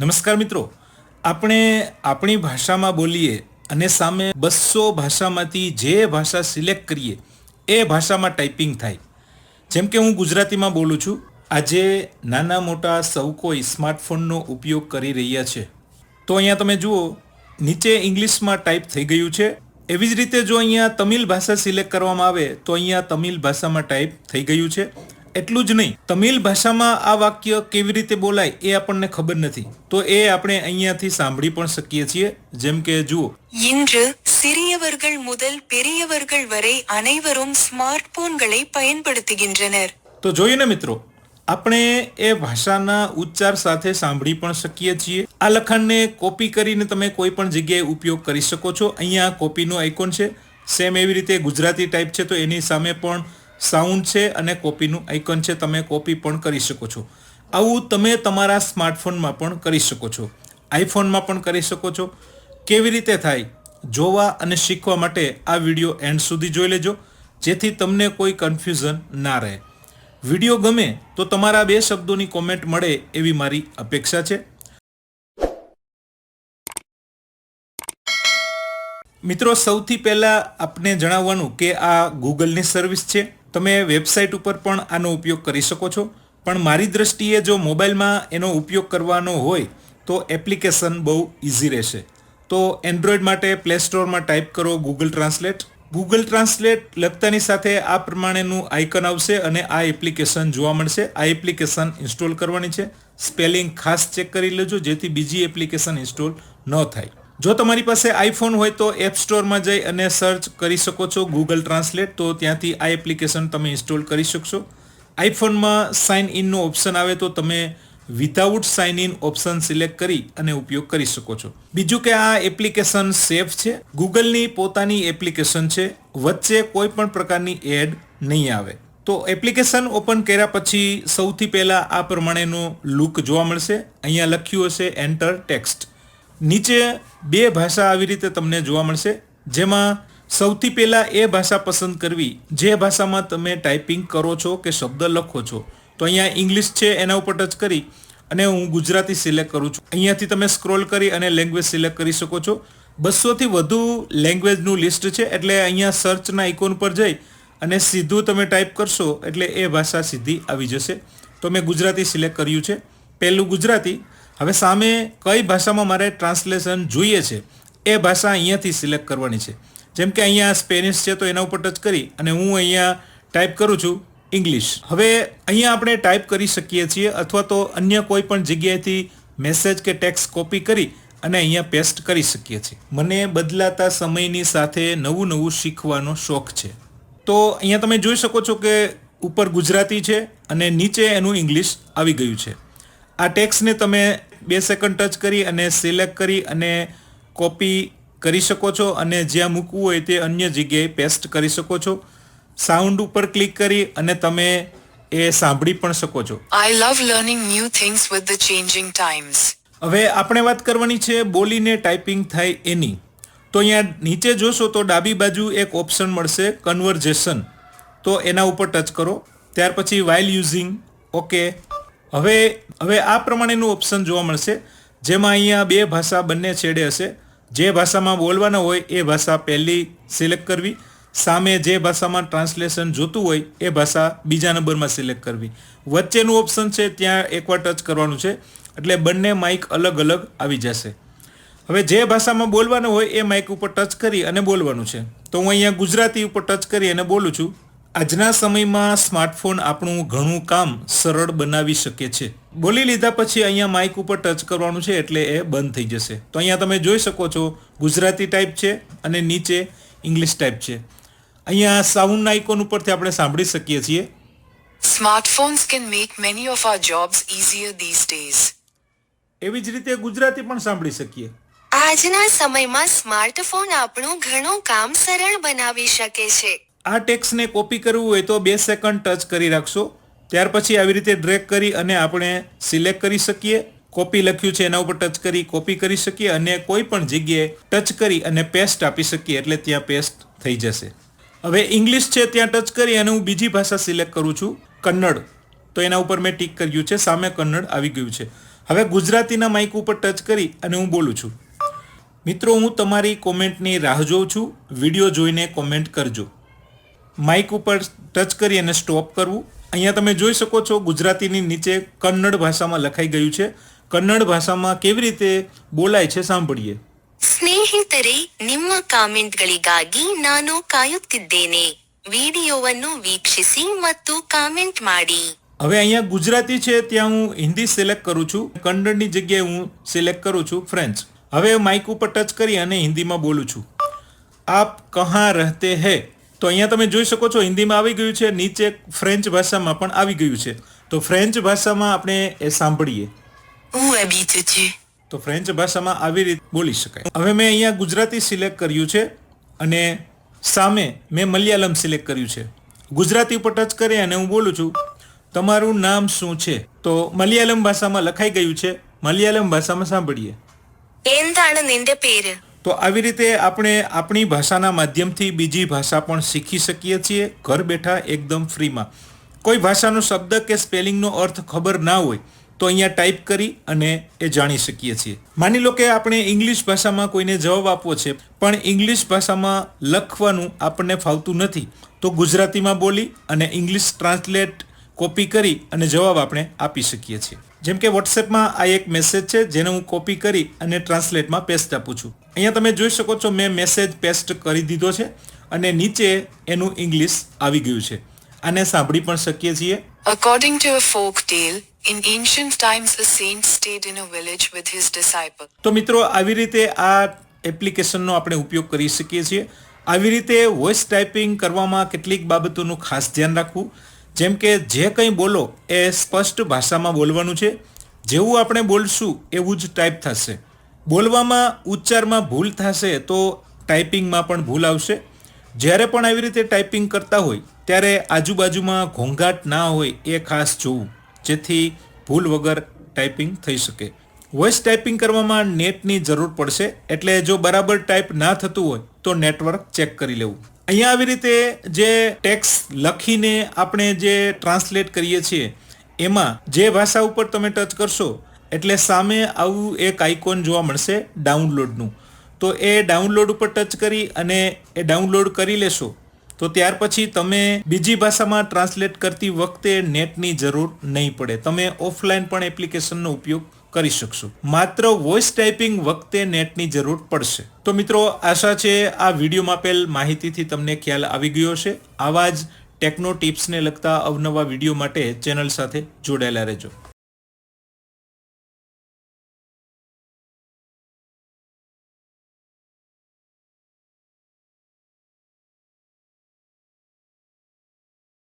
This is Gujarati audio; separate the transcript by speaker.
Speaker 1: નમસ્કાર મિત્રો. આપણે આપણી ભાષામાં બોલીએ અને સામે બસો ભાષામાંથી જે ભાષા સિલેક્ટ કરીએ, એ ભાષામાં ટાઈપિંગ થાય. જેમ કે હું ગુજરાતીમાં બોલું છું, આજે નાના મોટા સૌ કોઈ સ્માર્ટફોનનો ઉપયોગ કરી રહ્યા છે. તો અહીંયા તમે જુઓ, નીચે ઇંગ્લિશમાં ટાઈપ થઈ ગયું છે. એવી જ રીતે જો અહીંયા તમિલ ભાષા સિલેક્ટ કરવામાં આવે, તો અહીંયા તમિલ ભાષામાં ટાઈપ થઈ ગયું છે. એટલું જ નહીં તમિલ ભાષામાં આ વાક્ય કેવી રીતે બોલાય એ આપણને ખબર નથી તો એ આપણે અહીંયાથી સાંભળી પણ શકીએ છીએ જેમ કે જુઓ
Speaker 2: இன்று சிறியவர்கள் முதல் பெரியவர்கள் வரை அனைவரும் ஸ்மார்ட் போன்களை பயன்படுத்துகின்றனர்
Speaker 1: તો જોયું ને મિત્રો આપણે એ ભાષાના ઉચ્ચાર સાથે સાંભળી પણ શકીએ છીએ આ લખાણને કોપી કરીને તમે કોઈ પણ જગ્યાએ ઉપયોગ કરી શકો છો અહીંયા કોપીનો આઇકોન છે સેમ એવી રીતે ગુજરાતી ટાઈપ છે તો એની સામે પણ સાઉન્ડ છે અને કોપીનું આઇકોન છે, તમે કોપી પણ કરી શકો છો. આવું તમે તમારા સ્માર્ટફોનમાં પણ કરી શકો છો. આઈફોનમાં પણ કરી શકો છો. કેવી રીતે થાય? જોવા અને શીખવા માટે આ વીડિયો એન્ડ સુધી જોઈ લેજો, જેથી તમને કોઈ કન્ફ્યુઝન ના રહે. વીડિયો ગમે તો તમારા બે શબ્દોની કોમેન્ટ મળે એવી મારી અપેક્ષા છે. મિત્રો, સૌથી પહેલાં આપને જણાવવાનું કે આ ગૂગલની સર્વિસ છે. તમે વેબસાઇટ ઉપર પણ આનો ઉપયોગ કરી શકો છો. પણ મારી દ્રષ્ટિએ જો મોબાઈલમાં એનો ઉપયોગ કરવાનો હોય, તો એપ્લિકેશન બહુ ઇઝી રહેશે. તો એન્ડ્રોઈડ માટે પ્લે સ્ટોરમાં ટાઈપ કરો ગૂગલ ટ્રાન્સલેટ ગૂગલ ટ્રાન્સલેટ લખતાની સાથે આ પ્રમાણેનું આઇકન આવશે અને આ એપ્લિકેશન જોવા મળશે. આ એપ્લિકેશન ઇન્સ્ટોલ કરવાની છે. સ્પેલિંગ ખાસ ચેક કરી લેજો, જેથી બીજી એપ્લિકેશન ઇન્સ્ટોલ ન થાય. જો તમારી પાસે આઈફોન હોય તો એપ સ્ટોરમાં જઈ અને સર્ચ કરી શકો છો ગૂગલ ટ્રાન્સલેટ તો ત્યાંથી આ એપ્લિકેશન તમે ઇન્સ્ટોલ કરી શકશો. આઈફોનમાં સાઇન ઇનનો ઓપ્શન આવે તો તમે without sign in option select કરી અને ઉપયોગ કરી શકો છો. બીજું કે આ એપ્લિકેશન સેફ છે. ગૂગલની પોતાની એપ્લિકેશન છે. વચ્ચે કોઈ પણ પ્રકારની એડ નહીં આવે. તો એપ્લિકેશન ઓપન કર્યા પછી સૌથી પહેલાં આ પ્રમાણેનો લુક જોવા મળશે. અહીંયા લખ્યું હશે એન્ટર ટેક્સ્ટ નીચે બે ભાષા આવી રીતે તમને જોવા મળશે. જેમાં સૌથી પહેલાં એ ભાષા પસંદ કરવી, જે ભાષામાં તમે ટાઈપિંગ કરો છો કે શબ્દ લખો છો. તો અહીંયા ઇંગ્લિશ છે, એના ઉપર ટચ કરી અને હું ગુજરાતી સિલેક્ટ કરું છું. અહીંયાથી તમે સ્ક્રોલ કરી અને લેંગ્વેજ સિલેક્ટ કરી શકો છો. બસોથી વધુ લેંગ્વેજનું લિસ્ટ છે, એટલે અહીંયા સર્ચના આઇકોન પર જઈ અને સીધું તમે ટાઈપ કરશો, એટલે એ ભાષા સીધી આવી જશે. તો મેં ગુજરાતી સિલેક્ટ કર્યું છે. પહેલું ગુજરાતી હવે સામે કઈ ભાષામાં મારે ટ્રાન્સલેશન જોઈએ છે, એ ભાષા અહીંયાથી સિલેક્ટ કરવાની છે. જેમ કે અહીંયા સ્પેનિશ છે તો એના ઉપર ટચ કરી અને હું અહીંયા ટાઈપ કરું છું ઇંગ્લિશ હવે અહીંયા આપણે ટાઈપ કરી શકીએ છીએ અથવા તો અન્ય કોઈ પણ જગ્યાએથી મેસેજ કે ટેક્સ્ટ કોપી કરી અને અહીંયા પેસ્ટ કરી શકીએ છીએ. મને બદલાતા સમયની સાથે નવું નવું શીખવાનો શોખ છે. તો અહીંયા તમે જોઈ શકો છો કે ઉપર ગુજરાતી છે અને નીચે એનું ઇંગ્લિશ આવી ગયું છે. આ ટેક્સને તમે બે સેકન્ડ ટચ કરી અને સિલેક્ટ કરી અને કોપી કરી શકો છો અને જ્યાં મૂકવું હોય તે અન્ય જગ્યાએ પેસ્ટ કરી શકો છો. સાઉન્ડ ઉપર ક્લિક કરી અને તમે એ સાંભળી પણ શકો છો.
Speaker 2: I love learning new things with the changing times
Speaker 1: હવે આપણે વાત કરવાની છે બોલીને ટાઈપિંગ થાય એની. તો અહીંયા નીચે જોશો તો ડાબી બાજુ એક ઓપ્શન મળશે કન્વર્ઝેશન તો એના ઉપર ટચ કરો. ત્યાર પછી વાઇલ યુઝિંગ ઓકે હવે હવે આ પ્રમાણેનું ઓપ્શન જોવા મળશે. જેમાં અહીંયા બે ભાષા બંને છેડે હશે. જે ભાષામાં બોલવાના હોય એ ભાષા પહેલી સિલેક્ટ કરવી. સામે જે ભાષામાં ટ્રાન્સલેશન જોતું હોય એ ભાષા બીજા નંબરમાં સિલેક્ટ કરવી. વચ્ચેનું ઓપ્શન છે ત્યાં એકવાર ટચ કરવાનું છે. એટલે બંને માઇક અલગ અલગ આવી જશે. હવે જે ભાષામાં બોલવાનું હોય એ માઇક ઉપર ટચ કરી અને બોલવાનું છે. તો હું અહીંયા ગુજરાતી ઉપર ટચ કરી અને બોલું છું. આજના સમયમાં સ્માર્ટફોન આપણું ઘણું કામ સરળ બનાવી શકે છે. બોલી લીધા પછી અહીંયા માઇક ઉપર ટચ કરવાનું છે એટલે એ બંધ થઈ જશે. તો અહીંયા તમે જોઈ શકો છો ગુજરાતી ટાઈપ છે અને નીચે ઇંગ્લિશ ટાઈપ છે. અહીંયા સાઉન્ડ આઇકોન ઉપરથી આપણે સાંભળી શકીએ છીએ.
Speaker 2: Smartphones can make many of our jobs easier these days
Speaker 1: એવી જ રીતે ગુજરાતી પણ સાંભળી શકીએ.
Speaker 3: આજના સમયમાં સ્માર્ટફોન આપણું ઘણું કામ સરળ બનાવી શકે છે.
Speaker 1: આ ટેક્સને કોપી કરવું હોય તો બે સેકન્ડ ટચ કરી રાખશો. ત્યાર પછી આવી રીતે ડ્રેક કરી અને આપણે સિલેક્ટ કરી શકીએ. કોપી લખ્યું છે એના ઉપર ટચ કરી, કોપી કરી શકીએ અને કોઈ પણ જગ્યાએ ટચ કરી અને પેસ્ટ આપી શકીએ એટલે ત્યાં પેસ્ટ થઈ જશે. હવે ઇંગ્લિશ છે ત્યાં ટચ કરી અને હું બીજી ભાષા સિલેક્ટ કરું છું. કન્નડ. તો એના ઉપર મેં ટીક કર્યું છે. સામે કન્નડ આવી ગયું છે. હવે ગુજરાતીના માઇક ઉપર ટચ કરી અને હું બોલું છું. મિત્રો, હું તમારી કોમેન્ટની રાહ જોઉં છું. વીડિયો જોઈને કોમેન્ટ કરજો. માઇક ઉપર ટચ કરી અને સ્ટોપ કરવું અહીંયા તમે જોઈ શકો છો ગુજરાતીની નીચે કન્નડ ભાષામાં લખાઈ ગયું છે કન્નડ ભાષામાં કેવી રીતે બોલાય છે સાંભળીએ
Speaker 3: ಸ್ನೇಹಿತರೆ ನಿಮ್ಮ ಕಾಮೆಂಟ್ಗಳಿಗಾಗಿ ನಾನು ಕಾಯುತ್ತಿದ್ದೇನೆ ವಿಡಿಯೋವನ್ನು ವೀಕ್ಷಿಸಿ ಮತ್ತು ಕಾಮೆಂಟ್ ಮಾಡಿ
Speaker 1: હવે અહીંયા ગુજરાતી છે ત્યાં હું હિન્દી સિલેક્ટ કરું છું કન્નડની જગ્યાએ હું સિલેક્ટ કરું છું ફ્રેન્ચ હવે માઇક ઉપર ટચ કરી અને હિન્દીમાં બોલું છું આપ કહાં રહેતે હે તો અહીંયા તમે જોઈ શકો છો હિન્દીમાં આવી ગયું છે નીચે ફ્રેન્ચ ભાષામાં પણ આવી ગયું છે તો ફ્રેન્ચ ભાષામાં આપણે એ સાંભળીએ
Speaker 2: Où habites-tu
Speaker 1: તો ફ્રેન્ચ ભાષામાં આવી રીતે બોલી શકાય હવે મેં અહીંયા ગુજરાતી સિલેક્ટ કર્યું છે અને સામે મેં મલયાલમ સિલેક્ટ કર્યું છે ગુજરાતી ઉપર ટચ કરી અને હું બોલું છું તમારું નામ શું છે તો મલયાલમ ભાષામાં લખાઈ ગયું છે મલયાલમ ભાષામાં સાંભળીએ
Speaker 3: എന്താണ് നിന്റെ പേര്
Speaker 1: તો આવી રીતે આપણે આપણી ભાષાના માધ્યમથી બીજી ભાષા પણ શીખી શકીએ છીએ. ઘર બેઠા એકદમ ફ્રીમાં. કોઈ ભાષાનો શબ્દ કે સ્પેલિંગનો અર્થ ખબર ના હોય, તો અહીંયા ટાઈપ કરી અને એ જાણી શકીએ છીએ. માની લો કે આપણે ઇંગ્લિશ ભાષામાં કોઈને જવાબ આપવો છે, પણ ઇંગ્લિશ ભાષામાં લખવાનું આપણને ફાવતું નથી, તો ગુજરાતીમાં બોલી અને ઇંગ્લિશ ટ્રાન્સલેટ કોપી કરી અને જવાબ આપણે આપી શકીએ છીએ. જેમ કે વોટ્સએપમાં આ એક મેસેજ છે જેને હું કોપી કરી અને ટ્રાન્સલેટમાં પેસ્ટ આપું છું. અહીંયા તમે જોઈ શકો છો મેં મેસેજ પેસ્ટ કરી દીધો છે અને નીચે એનું ઇંગ્લિશ આવી ગયું છે. આને સાંભળી પણ શકીએ છીએ.
Speaker 2: According to a folk tale in ancient times a saint stayed in a village with his disciple
Speaker 1: તો મિત્રો આવી રીતે આ એપ્લિકેશનનો આપણે ઉપયોગ કરી શકીએ છીએ. આવી રીતે વોઇસ ટાઈપિંગ કરવામાં કેટલીક બાબતોનું ખાસ ધ્યાન રાખવું. જેમ કે જે કંઈ બોલો એ સ્પષ્ટ ભાષામાં બોલવાનું છે. જેવું આપણે બોલશું એવું જ ટાઈપ થશે. બોલવામાં, ઉચ્ચારમાં ભૂલ થશે તો ટાઈપિંગમાં પણ ભૂલ આવશે. જ્યારે પણ આવી રીતે ટાઈપિંગ કરતા હોય, ત્યારે આજુબાજુમાં ઘોંઘાટ ના હોય એ ખાસ જોવું, જેથી ભૂલ વગર ટાઈપિંગ થઈ શકે. વોઇસ ટાઈપિંગ કરવામાં નેટની જરૂર પડશે, એટલે જો બરાબર ટાઈપ ના થતું હોય, તો નેટવર્ક ચેક કરી લેવું. અહીંયા આવી રીતે જે ટેક્સ લખીને આપણે જે ટ્રાન્સલેટ કરીએ છીએ, એમાં જે ભાષા ઉપર તમે ટચ કરશો, એટલે સામે આવું એક આઇકોન જોવા મળશે, ડાઉનલોડનું. તો એ ડાઉનલોડ ઉપર ટચ કરી અને એ ડાઉનલોડ કરી લેશો, તો ત્યાર પછી તમે બીજી ભાષામાં ટ્રાન્સલેટ કરતી વખતે નેટની જરૂર નહીં પડે. તમે ઓફલાઈન પણ એપ્લિકેશનનો ઉપયોગ કરી શકશો. માત્ર વોઇસ ટાઈપિંગ વખતે નેટની જરૂર પડશે. તો મિત્રો, આશા છે આ વિડીયોમાં આપેલ માહિતીથી તમને ખ્યાલ આવી ગયો છે આવા જ ટેકનો ટિપ્સને લગતા અવનવા વીડિયો માટે ચેનલ સાથે જોડાયેલા રહેજો.